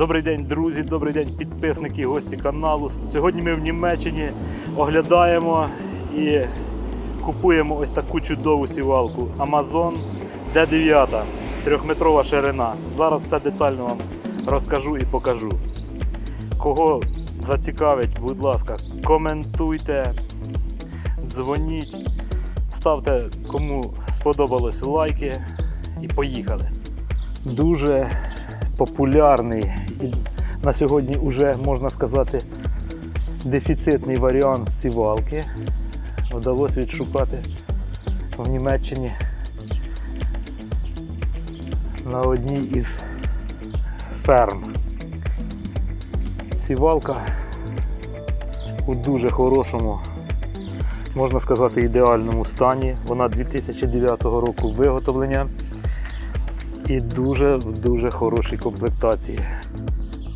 Добрий день, друзі, добрий день, підписники, гості каналу. Сьогодні ми в Німеччині оглядаємо і купуємо ось таку чудову сівалку Amazon D9, трьохметрова ширина. Зараз все детально вам розкажу і покажу. Кого зацікавить, будь ласка, коментуйте, дзвоніть, ставте кому сподобалось лайки і поїхали. Дуже популярний і на сьогодні вже можна сказати дефіцитний варіант сівалки. Вдалося відшукати в Німеччині на одній із ферм. Сівалка у дуже хорошому, можна сказати, ідеальному стані. Вона 2009 року виготовлення і дуже в дуже хорошій комплектації.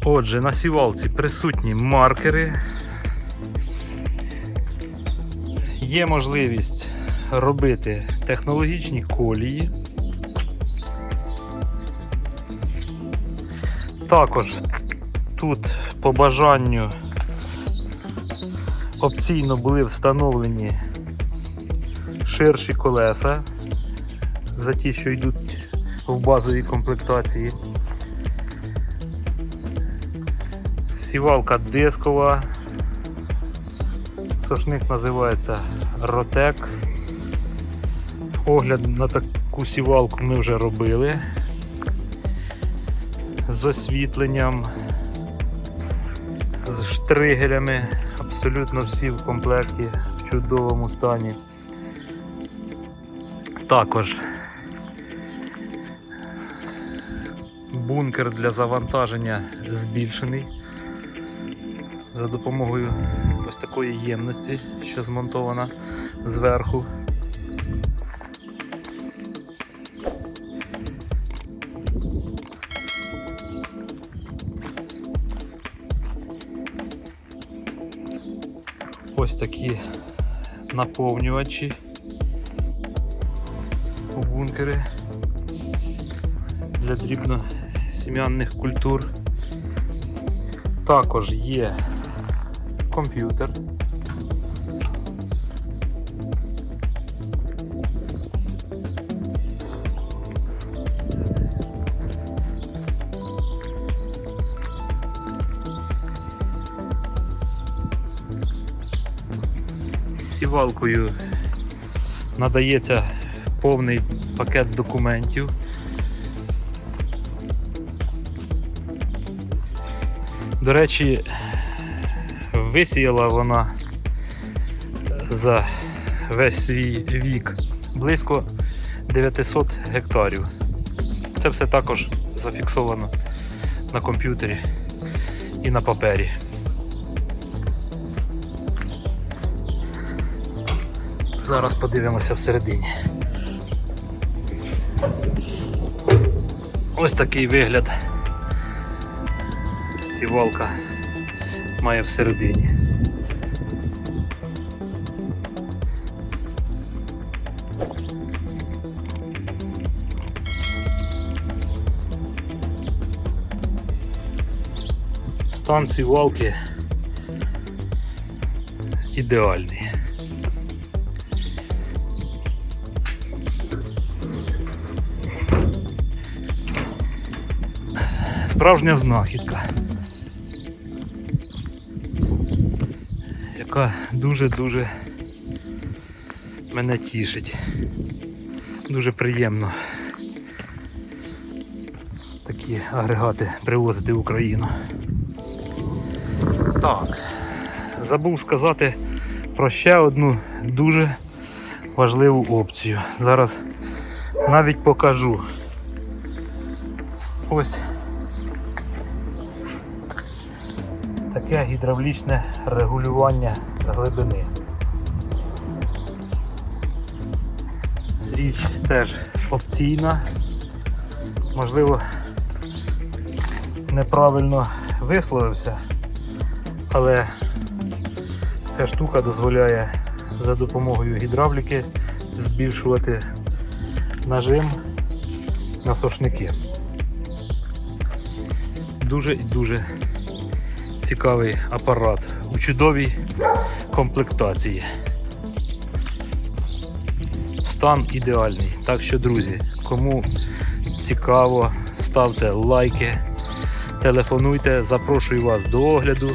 Отже, на сівалці присутні маркери. Є можливість робити технологічні колії. Також тут по бажанню опційно були встановлені ширші колеса за ті, що йдуть в базовій комплектації. Сівалка дискова. Сошник називається Ротек. Огляд на таку сівалку ми вже робили. З освітленням, з штригелями. Абсолютно всі в комплекті в чудовому стані. Також бункер для завантаження збільшений за допомогою ось такої ємності, що змонтована зверху. Ось такі наповнювачі у бункері для дрібносім'янних культур. Також є комп'ютер. Сівалкою надається повний пакет документів. До речі, висіяла вона за весь свій вік близько 900 гектарів. Це все також зафіксовано на комп'ютері і на папері. Зараз подивимося всередині. Ось такий вигляд сівалка має всередині. Стан сівалки ідеальний. Справжня знахідка. Яка дуже-дуже мене тішить. Дуже приємно такі агрегати привозити в Україну. Так, забув сказати про ще одну дуже важливу опцію. Зараз навіть покажу. Ось таке гідравлічне регулювання глибини. Річ теж опційна, можливо, неправильно висловився, але ця штука дозволяє за допомогою гідравліки збільшувати нажим на сошники. дуже і дуже цікавий апарат у чудовій комплектації. Стан ідеальний. Так що, друзі, кому цікаво, ставте лайки, телефонуйте, запрошую вас до огляду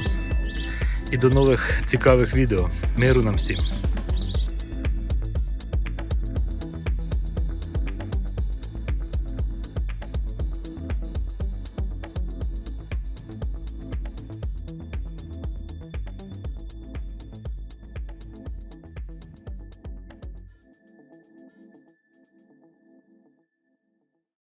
і до нових цікавих відео. Миру нам всім!